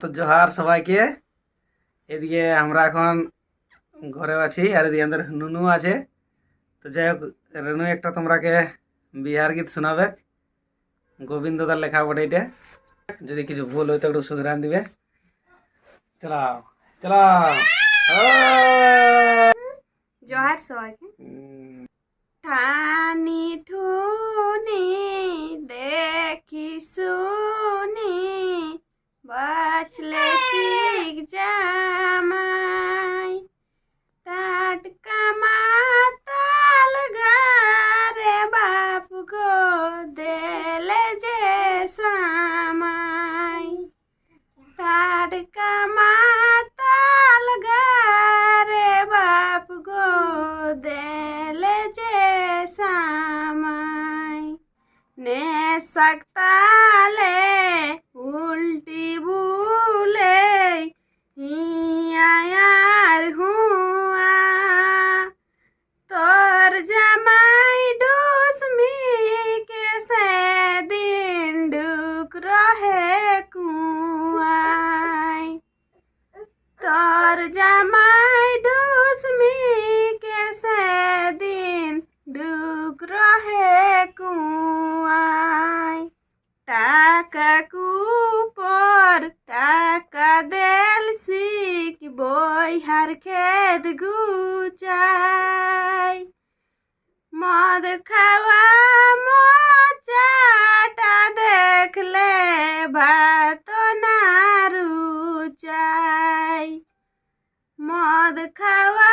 তো জোহার সবাইকে। এদিকে আমরা এখন ঘরে আছি আর এদিকে আমাদের নুনু আছে। তো যাই হোক রেনু একটা তোমরাকে বিহার গীত শোনাবে। গোবিন্দ দার লেখা বটে এটা। যদি কিছু ভুল হয়তো একটু শুধরান দিবে। চালাও চালাও! জোহার সবাইকে। ঠুনি বাছলে শিখ জামাই টাটকা মাতাল গারে বাপ গো দেলে যে সামাই টাটকা মাতাল গারে বাপ গো দেলে যে সামাই নে সকতালে উল্টি তোর জামাই ডুসমি কেসে দিন ডুক রহে কুয়ায় টাকা কুপর টাকা দেল শিখ বই হার খেদ গুচাই মদ খাওয়া মোচা মদ খাওয়া,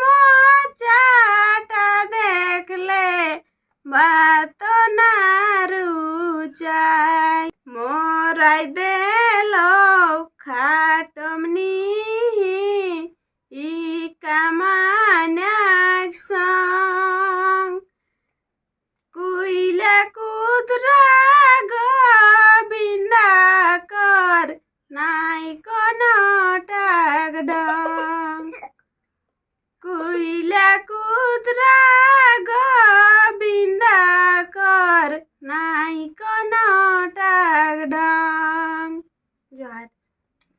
মোচাটা দেখলে বাত না রুচাই মোরাই দেল খাটমনি ই কামানাক সং। কুইলা কুদরা গোবিন্দা কর, নাই কোন টাকডা পুত্রা গোবিন্দাকর নাই কোন টাক ডং জয়